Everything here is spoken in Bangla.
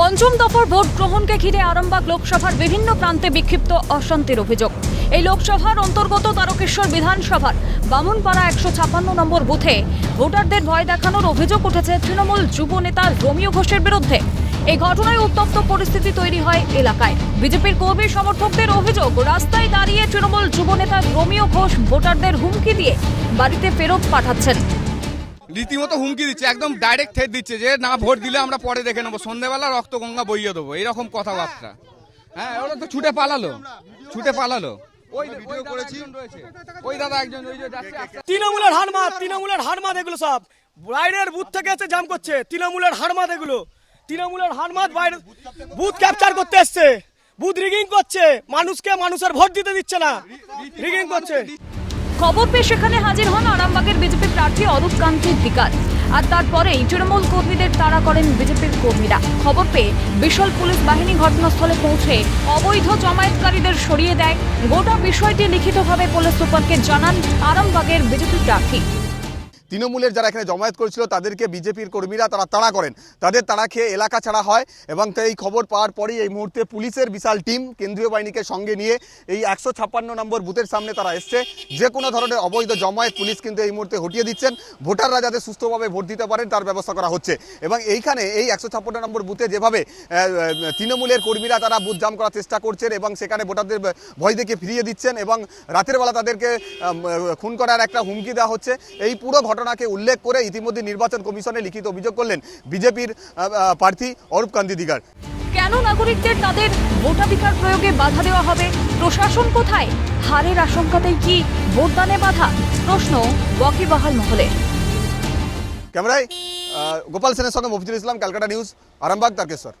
পঞ্চম দফার ভোট গ্রহণকে ঘিরে আরামবাগ লোকসভার বিভিন্ন প্রান্তে বিক্ষিপ্ত অশান্তির অভিযোগ। এই লোকসভার অন্তর্গত তারকেশ্বর বিধানসভার বামুনপাড়া একশো ছাপান্ন নম্বর বুথে ভোটারদের ভয় দেখানোর অভিযোগ উঠেছে তৃণমূল যুব নেতা রোমিও ঘোষের বিরুদ্ধে। এই ঘটনায় উত্তপ্ত পরিস্থিতি তৈরি হয় এলাকায়। বিজেপির কর্মী সমর্থকদের অভিযোগ, রাস্তায় দাঁড়িয়ে তৃণমূল যুব নেতা রোমিও ঘোষ ভোটারদের হুমকি দিয়ে বাড়িতে ফেরত পাঠাচ্ছেন। রীতিমতো হুমকি দিচ্ছে একদম ডাইরেক্ট থেট দিচ্ছে যে না ভোট দিলে আমরা পরে দেখে নেব। সন্ধ্যেবেলা রক্ত গঙ্গা বইয়ে দেবো। এরকম কথাবার্তা। হ্যাঁ ওরা তো ছুটে পালালো। ছুটে পালালো। ওই ভিডিও করেছি ওই দাদা একজন ওই যে যাচ্ছে আস্তে- তৃণমূলের হারমাত তৃণমূলের হারমাত এগুলো সব। বাইরের বুথ থেকে এসে জাম করছে তৃণমূলের হারমাত এগুলো। তৃণমূলের হারমাত বাইরে বুথ ক্যাপচার করতে এসছে। বুথ রিগিং করছে। মানুষকে মানুষের ভোট দিতে দিচ্ছে না। রিগিং করছে। খবর পেয়ে সেখানে হাজির হন আরামবাগের বিজেপি প্রার্থী অরূপ কান্তি বিকাশ। আর তারপরেই তৃণমূল কর্মীদের তাড়া করেন বিজেপির কর্মীরা। খবর পেয়ে বিশাল পুলিশ বাহিনী ঘটনাস্থলে পৌঁছে অবৈধ জমায়েতকারীদের সরিয়ে দেয়। গোটা বিষয়টি লিখিতভাবে পুলিশ সুপারকে জানান আরামবাগের বিজেপি প্রার্থী। তৃণমূলের যারা এখানে জমায়েত করেছিল, তাদেরকে বিজেপির কর্মীরা তারা তাড়া করেন। তাদের তাড়া খেয়ে এলাকা ছাড়া হয় এবং এই খবর পাওয়ার পরেই এই মুহূর্তে পুলিশের বিশাল টিম কেন্দ্রীয় বাহিনীকে সঙ্গে নিয়ে এই একশো ছাপ্পান্ন নম্বর বুথের সামনে তারা এসছে। যে কোনো ধরনের অবৈধ জমায়েত পুলিশ কিন্তু এই মুহূর্তে হটিয়ে দিচ্ছেন। ভোটাররা যাতে সুস্থভাবে ভোট দিতে পারেন, তার ব্যবস্থা করা হচ্ছে। এবং এইখানে এই একশো ছাপ্পান্ন নম্বর বুথে যেভাবে তৃণমূলের কর্মীরা তারা বুথ জাম করার চেষ্টা করছেন এবং সেখানে ভোটারদের ভয় দেখে ফিরিয়ে দিচ্ছেন এবং রাতের বেলা তাদেরকে খুন করার একটা হুমকি দেওয়া হচ্ছে। এই পুরো ঘটনাকে উল্লেখ করে ইতিমধ্যে নির্বাচন কমিশনে লিখিত অভিযোগ করলেন বিজেপির প্রার্থী অরূপ কান্তি দিগার। কেন নাগরিকদের তাদের ভোটাধিকার প্রয়োগে বাধা দেওয়া হবে? প্রশাসন কোথায়? হারের আশঙ্কাতেই কি ভোটদানে বাধা? প্রশ্ন ওয়াকিবহাল মহলে। ক্যামেরায় গোপাল সেনের সঙ্গে মফিজুল ইসলাম ক্যালকাটা নিউজ আরামবাগ তারকেশ্বর।